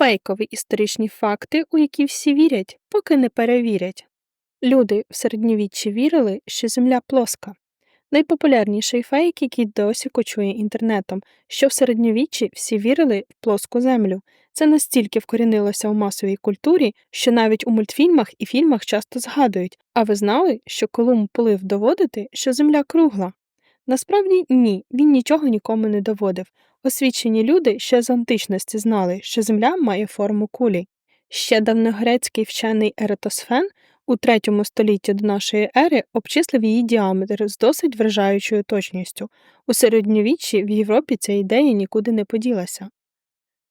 Фейкові історичні факти, у які всі вірять, поки не перевірять. Люди в середньовіччі вірили, що Земля плоска. Найпопулярніший фейк, який досі кочує інтернетом, що в середньовіччі всі вірили в плоску землю. Це настільки вкорінилося у масовій культурі, що навіть у мультфільмах і фільмах часто згадують. А ви знали, що Колумб плив доводити, що земля кругла? Насправді ні, він нічого нікому не доводив. Освічені люди ще з античності знали, що земля має форму кулі. Ще давньогрецький вчений Еретосфен у третьому столітті до нашої ери обчислив її діаметр з досить вражаючою точністю. У середньовіччі в Європі ця ідея нікуди не поділася.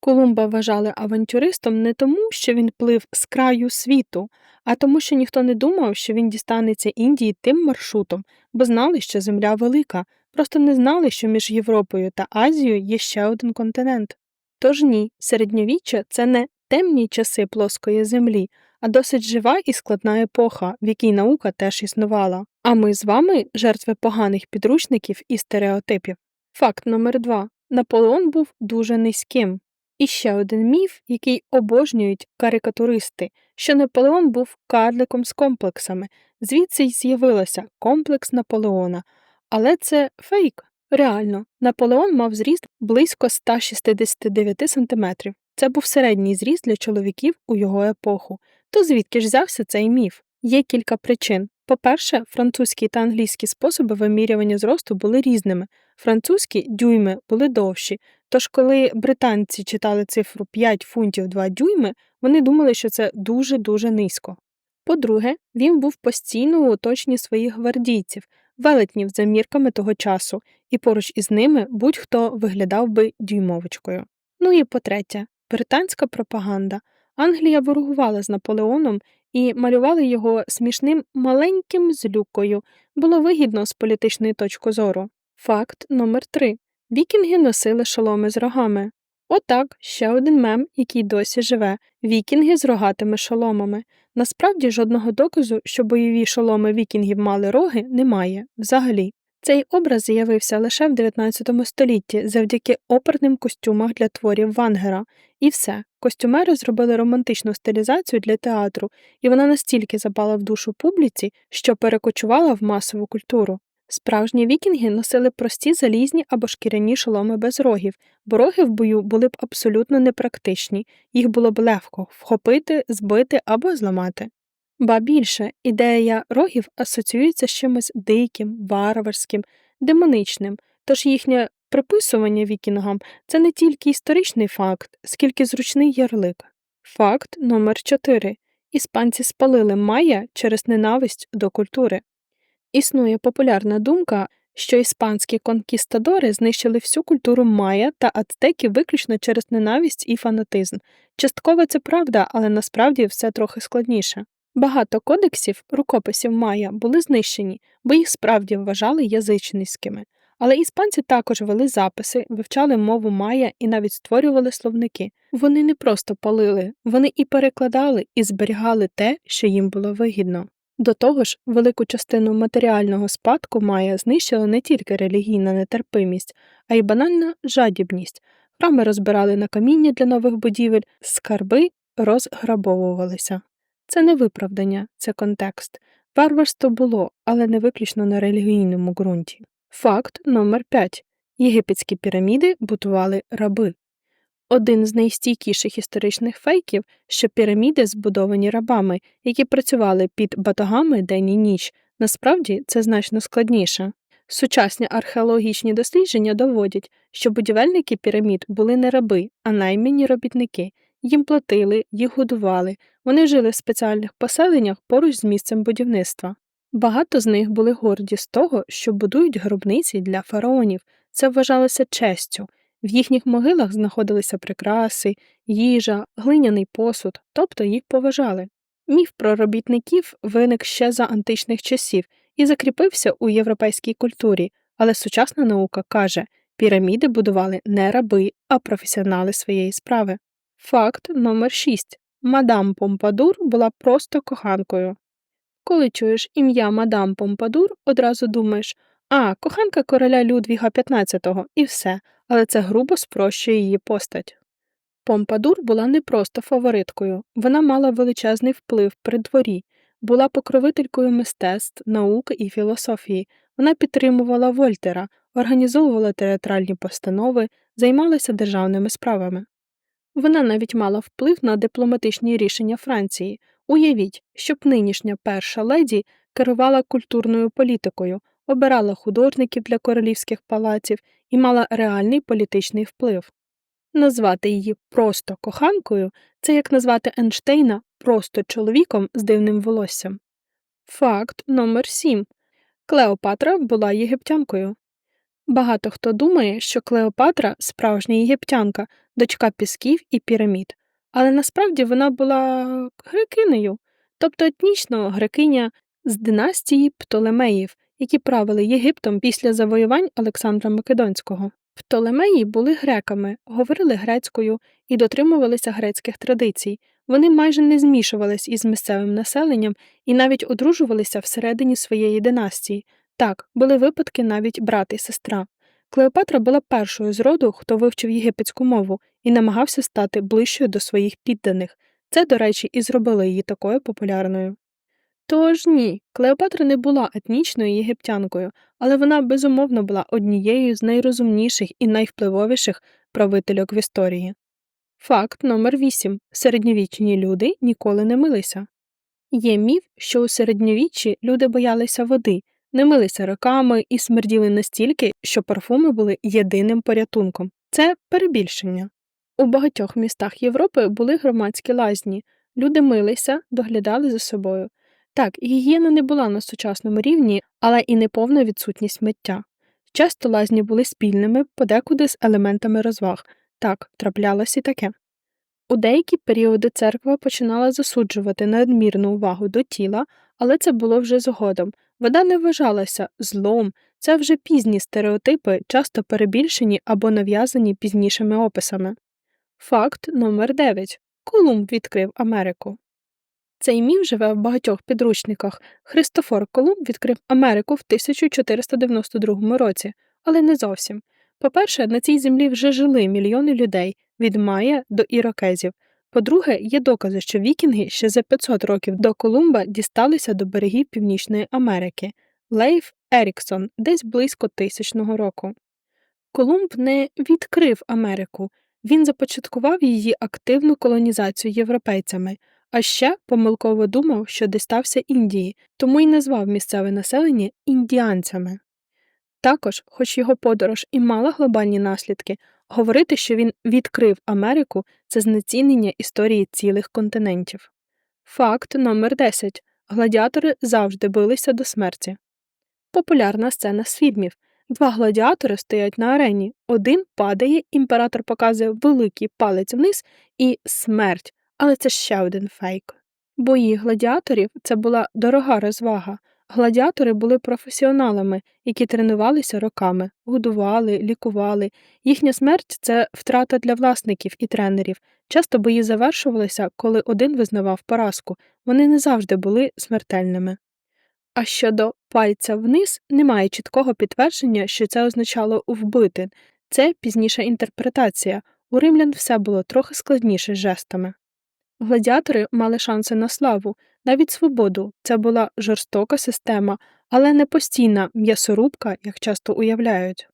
Колумба вважали авантюристом не тому, що він плив з краю світу, а тому, що ніхто не думав, що він дістанеться Індії тим маршрутом, бо знали, що земля велика, просто не знали, що між Європою та Азією є ще один континент. Тож ні, середньовіччя це не темні часи плоскої землі, а досить жива і складна епоха, в якій наука теж існувала. А ми з вами жертви поганих підручників і стереотипів. Факт номер два Наполеон був дуже низьким. І ще один міф, який обожнюють карикатуристи, що Наполеон був карликом з комплексами, звідси й з'явилося комплекс Наполеона. Але це фейк. Реально, Наполеон мав зріст близько 169 см. Це був середній зріст для чоловіків у його епоху. То звідки ж взявся цей міф? Є кілька причин. По-перше, французькі та англійські способи вимірювання зросту були різними. Французькі дюйми були довші, тож коли британці читали цифру 5 фунтів 2 дюйми, вони думали, що це дуже-дуже низько. По-друге, він був постійно у оточенні своїх гвардійців, велетнів за мірками того часу, і поруч із ними будь-хто виглядав би дюймовочкою. Ну і по-третє, британська пропаганда. Англія ворогувала з Наполеоном і малювали його смішним маленьким злюкою, було вигідно з політичної точки зору. Факт номер 3 Вікінги носили шоломи з рогами. Отак, ще один мем, який досі живе вікінги з рогатими шоломами. Насправді жодного доказу, що бойові шоломи вікінгів мали роги, немає взагалі. Цей образ з'явився лише в 19 столітті завдяки оперним костюмах для творів Вангера. І все, костюмери зробили романтичну стилізацію для театру, і вона настільки запала в душу публіці, що перекочувала в масову культуру. Справжні вікінги носили прості залізні або шкіряні шоломи без рогів, бо роги в бою були б абсолютно непрактичні, їх було б легко вхопити, збити або зламати. Ба більше, ідея рогів асоціюється з чимось диким, варварським, демоничним, тож їхнє приписування вікінгам це не тільки історичний факт, скільки зручний ярлик. Факт номер 4 Іспанці спалили майя через ненависть до культури. Існує популярна думка, що іспанські конкістадори знищили всю культуру майя та ацтеків виключно через ненависть і фанатизм. Частково це правда, але насправді все трохи складніше. Багато кодексів, рукописів майя були знищені, бо їх справді вважали язичницькими. Але іспанці також вели записи, вивчали мову майя і навіть створювали словники. Вони не просто палили, вони і перекладали, і зберігали те, що їм було вигідно. До того ж, велику частину матеріального спадку майя знищила не тільки релігійна нетерпимість, а й банальна жадібність. Храми розбирали на каміння для нових будівель, скарби розграбовувалися. Це не виправдання, це контекст. Варварство було, але не виключно на релігійному ґрунті. Факт номер 5 Єгипетські піраміди будували раби. Один з найстійкіших історичних фейків, що піраміди збудовані рабами, які працювали під батогами день і ніч. Насправді це значно складніше. Сучасні археологічні дослідження доводять, що будівельники пірамід були не раби, а наймені робітники. Їм платили, їх годували, вони жили в спеціальних поселеннях поруч з місцем будівництва. Багато з них були горді з того, що будують гробниці для фараонів. Це вважалося честю. В їхніх могилах знаходилися прикраси, їжа, глиняний посуд, тобто їх поважали. Міф про робітників виник ще за античних часів і закріпився у європейській культурі, але сучасна наука каже, піраміди будували не раби, а професіонали своєї справи. Факт номер 6. Мадам Помпадур була просто коханкою. Коли чуєш ім'я Мадам Помпадур, одразу думаєш, а, коханка короля Людвіга XV і все, але це грубо спрощує її постать. Помпадур була не просто фавориткою, вона мала величезний вплив при дворі, була покровителькою мистецтв, науки і філософії. Вона підтримувала Вольтера, організовувала театральні постанови, займалася державними справами. Вона навіть мала вплив на дипломатичні рішення Франції. Уявіть, щоб нинішня перша леді керувала культурною політикою, обирала художників для королівських палаців і мала реальний політичний вплив. Назвати її просто коханкою це як назвати Ейнштейна просто чоловіком з дивним волоссям. Факт номер 7. Клеопатра була єгиптянкою. Багато хто думає, що Клеопатра справжня єгиптянка, дочка пісків і пірамід, але насправді вона була грекинею, тобто етнічно грекиня з династії Птолемеїв, які правили Єгиптом після завоювань Олександра Македонського. Птолемеї були греками, говорили грецькою і дотримувалися грецьких традицій. Вони майже не змішувались із місцевим населенням і навіть одружувалися всередині своєї династії. Так, були випадки навіть брат і сестра. Клеопатра була першою з роду, хто вивчив єгипетську мову і намагався стати ближчою до своїх підданих. Це, до речі, і зробило її такою популярною. Тож ні, Клеопатра не була етнічною єгиптянкою, але вона безумовно була однією з найрозумніших і найвпливовіших правительок в історії. Факт номер 8. Середньовічні люди ніколи не милися. Є міф, що у середньовіччі люди боялися води, не милися роками і смерділи настільки, що парфуми були єдиним порятунком. Це перебільшення. У багатьох містах Європи були громадські лазні, люди милися, доглядали за собою. Так, гігієна не була на сучасному рівні, але і неповна відсутність миття. Часто лазні були спільними, подекуди з елементами розваг. Так, траплялось і таке. У деякі періоди церква починала засуджувати надмірну увагу до тіла, але це було вже згодом. Вода не вважалася злом, це вже пізні стереотипи, часто перебільшені або нав'язані пізнішими описами. Факт номер 9. Колумб відкрив Америку. Цей міф живе в багатьох підручниках. Христофор Колумб відкрив Америку в 1492 році, але не зовсім. По-перше, на цій землі вже жили мільйони людей від Майя до ірокезів. По-друге, є докази, що вікінги ще за 500 років до Колумба дісталися до берегів Північної Америки. Лейф Еріксон десь близько тисячного року. Колумб не відкрив Америку, він започаткував її активну колонізацію європейцями, а ще помилково думав, що дістався Індії, тому й назвав місцеве населення індіанцями. Також, хоч його подорож і мала глобальні наслідки, говорити, що він відкрив Америку, це знецінення історії цілих континентів. Факт номер 10 гладіатори завжди билися до смерті. Популярна сцена з фільмів. Два гладіатори стоять на арені, один падає, імператор показує великий палець вниз і смерть, але це ще один фейк. Бої гладіаторів це була дорога розвага. Гладіатори були професіоналами, які тренувалися роками, годували, лікували. Їхня смерть це втрата для власників і тренерів. Часто бої завершувалися, коли один визнавав поразку, вони не завжди були смертельними. А щодо пальця вниз немає чіткого підтвердження, що це означало вбити, це пізніша інтерпретація. У римлян все було трохи складніше з жестами. Гладіатори мали шанси на славу, навіть свободу це була жорстока система, але не постійна м'ясорубка, як часто уявляють.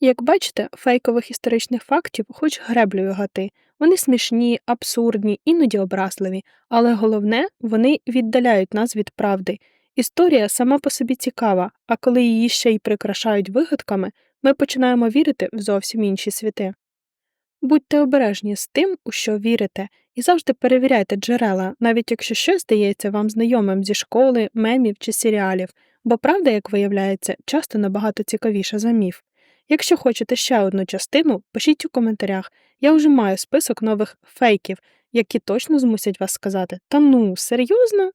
Як бачите, фейкових історичних фактів хоч греблею гати, вони смішні, абсурдні, іноді образливі, але головне, вони віддаляють нас від правди. Історія сама по собі цікава, а коли її ще й прикрашають вигадками, ми починаємо вірити в зовсім інші світи. Будьте обережні з тим, у що вірите, і завжди перевіряйте джерела, навіть якщо щось здається вам знайомим зі школи, мемів чи серіалів, бо правда, як виявляється, часто набагато цікавіша за міф. Якщо хочете ще одну частину, пишіть у коментарях. Я вже маю список нових фейків, які точно змусять вас сказати Та ну, серйозно?